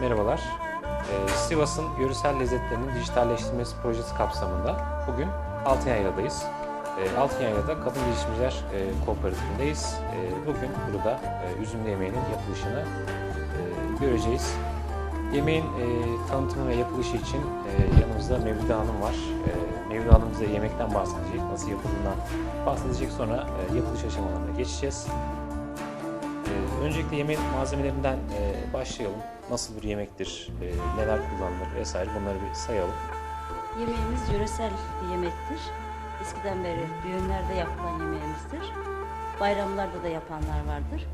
Merhabalar. Ee, Sivas'ın yöresel lezzetlerinin dijitalleştirilmesi projesi kapsamında bugün Altınyaylı'dayız. Ee, Altınyaylı'da Kadın Girişimciler e, Kooperatifindeyz. Ee, Bugün burada e, üzümlü yemeğinin yapılışını e, göreceğiz. Yemeğin e, tanıtımı ve yapılışı için e, yanımızda Mevlüde Hanım var. E, Mevlüde Hanım bize yemekten bahsedecek, nasıl yapıldığından bahsedecek. Sonra e, yapılış aşamalarına geçeceğiz. Ee, öncelikle yemek malzemelerinden e, başlayalım. Nasıl bir yemektir, e, neler kullanılır vesaire bunları bir sayalım. Yemeğimiz yöresel bir yemektir. Eskiden beri düğünlerde yapılan yemeğimizdir. Bayramlarda da yapanlar vardır.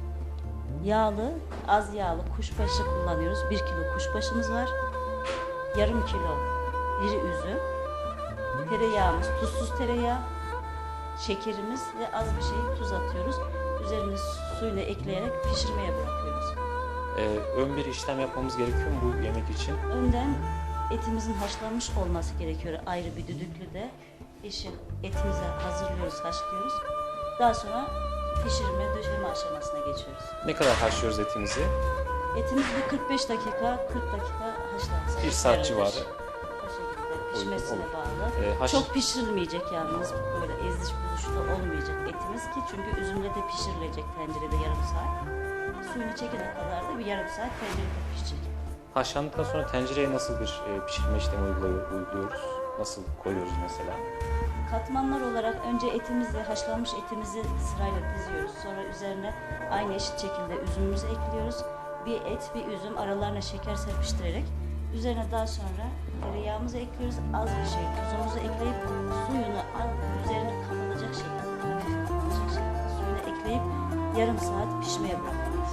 Yağlı, az yağlı kuşbaşı kullanıyoruz. Bir kilo kuşbaşımız var. Yarım kilo iri üzüm. Tereyağımız, tuzsuz tereyağı. Şekerimiz ve az bir şey tuz atıyoruz. Üzerine suyla ekleyerek pişirmeye bırakıyoruz. Ee, ön bir işlem yapmamız gerekiyor mu bu yemek için? Önden etimizin haşlanmış olması gerekiyor. Ayrı bir düdüklüde işi etimizi hazırlıyoruz, haşlıyoruz. Daha sonra pişirme, döşeme aşamasına geçiyoruz. Ne kadar haşlıyoruz etimizi? Etimiz bir 45 dakika, 40 dakika haşlansa Bir saat civarı. O şekilde pişmesine olur. bağlı. Ee, haş- Çok pişirilmeyecek yalnız böyle eziş etimiz ki çünkü üzümle de pişirilecek tencerede yarım saat. Suyunu çekene kadar da bir yarım saat tencerede pişecek. Haşlandıktan sonra tencereye nasıl bir e, pişirme işlemi uyguluyor- uyguluyoruz? Nasıl koyuyoruz mesela? Katmanlar olarak önce etimizi, haşlanmış etimizi sırayla diziyoruz. Sonra üzerine aynı eşit şekilde üzümümüzü ekliyoruz. Bir et, bir üzüm aralarına şeker serpiştirerek üzerine daha sonra tereyağımızı ekliyoruz. Az bir şey tuzumuzu ekleyip suyunu al- üzerine kapatacak şekilde ekleyip yarım saat pişmeye bırakıyoruz.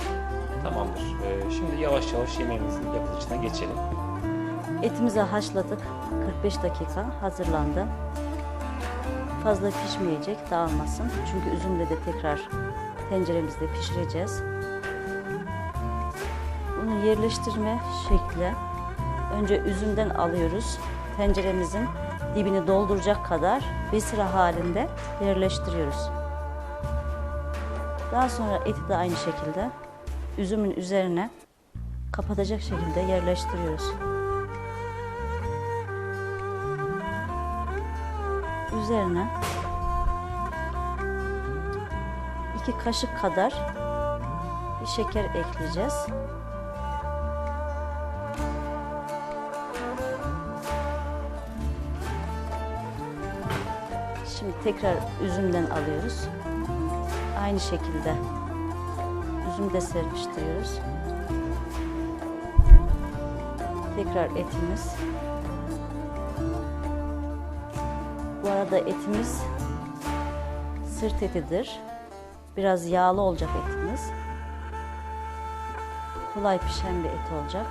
Tamamdır. Ee, şimdi yavaş yavaş yemeğimizin yapılışına geçelim. Etimizi haşladık. 45 dakika hazırlandı. Fazla pişmeyecek, dağılmasın. Çünkü üzümle de tekrar tenceremizde pişireceğiz. Bunu yerleştirme şekli önce üzümden alıyoruz. Tenceremizin dibini dolduracak kadar bir sıra halinde yerleştiriyoruz. Daha sonra eti de aynı şekilde üzümün üzerine kapatacak şekilde yerleştiriyoruz. Üzerine iki kaşık kadar bir şeker ekleyeceğiz. Şimdi tekrar üzümden alıyoruz. Aynı şekilde üzüm de serpiştiriyoruz. Tekrar etimiz. Bu arada etimiz sırt etidir. Biraz yağlı olacak etimiz. Kolay pişen bir et olacak.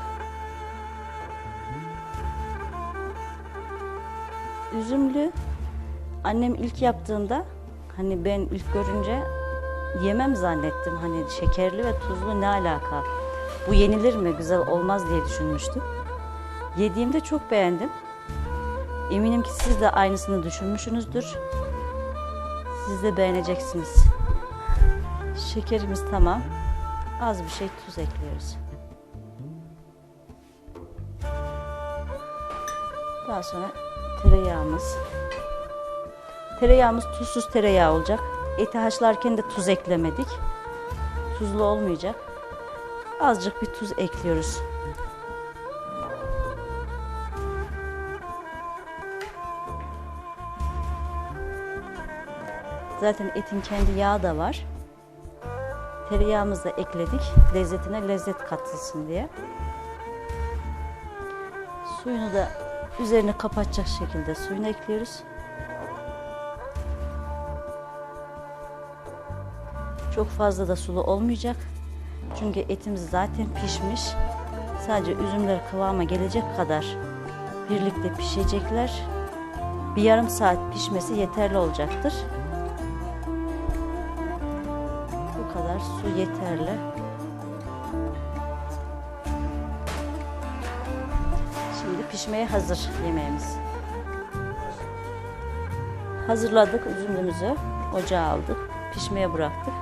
Üzümlü annem ilk yaptığında hani ben ilk görünce yemem zannettim. Hani şekerli ve tuzlu ne alaka? Bu yenilir mi? Güzel olmaz diye düşünmüştüm. Yediğimde çok beğendim. Eminim ki siz de aynısını düşünmüşsünüzdür. Siz de beğeneceksiniz. Şekerimiz tamam. Az bir şey tuz ekliyoruz. Daha sonra tereyağımız. Tereyağımız tuzsuz tereyağı olacak. Eti haşlarken de tuz eklemedik. Tuzlu olmayacak. Azıcık bir tuz ekliyoruz. Zaten etin kendi yağı da var. Tereyağımızı da ekledik. Lezzetine lezzet katılsın diye. Suyunu da üzerine kapatacak şekilde suyunu ekliyoruz. Çok fazla da sulu olmayacak. Çünkü etimiz zaten pişmiş. Sadece üzümler kıvama gelecek kadar birlikte pişecekler. Bir yarım saat pişmesi yeterli olacaktır. Bu kadar su yeterli. Şimdi pişmeye hazır yemeğimiz. Hazırladık üzümümüzü, ocağa aldık, pişmeye bıraktık.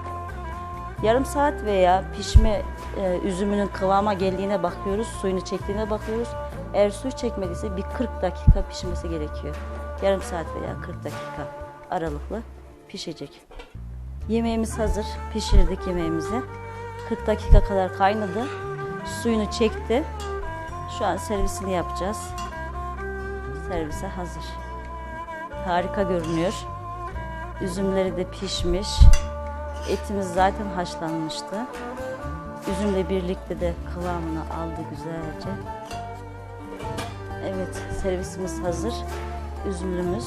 Yarım saat veya pişme e, üzümünün kıvama geldiğine bakıyoruz, suyunu çektiğine bakıyoruz. Eğer suyu çekmediyse bir 40 dakika pişmesi gerekiyor. Yarım saat veya 40 dakika aralıklı pişecek. Yemeğimiz hazır. Pişirdik yemeğimizi. 40 dakika kadar kaynadı. Suyunu çekti. Şu an servisini yapacağız. Servise hazır. Harika görünüyor. Üzümleri de pişmiş. Etimiz zaten haşlanmıştı. Üzümle birlikte de kıvamını aldı güzelce. Evet, servisimiz hazır. Üzümlümüz.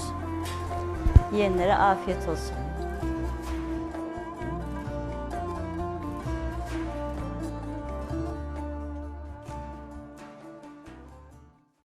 Yiyenlere afiyet olsun.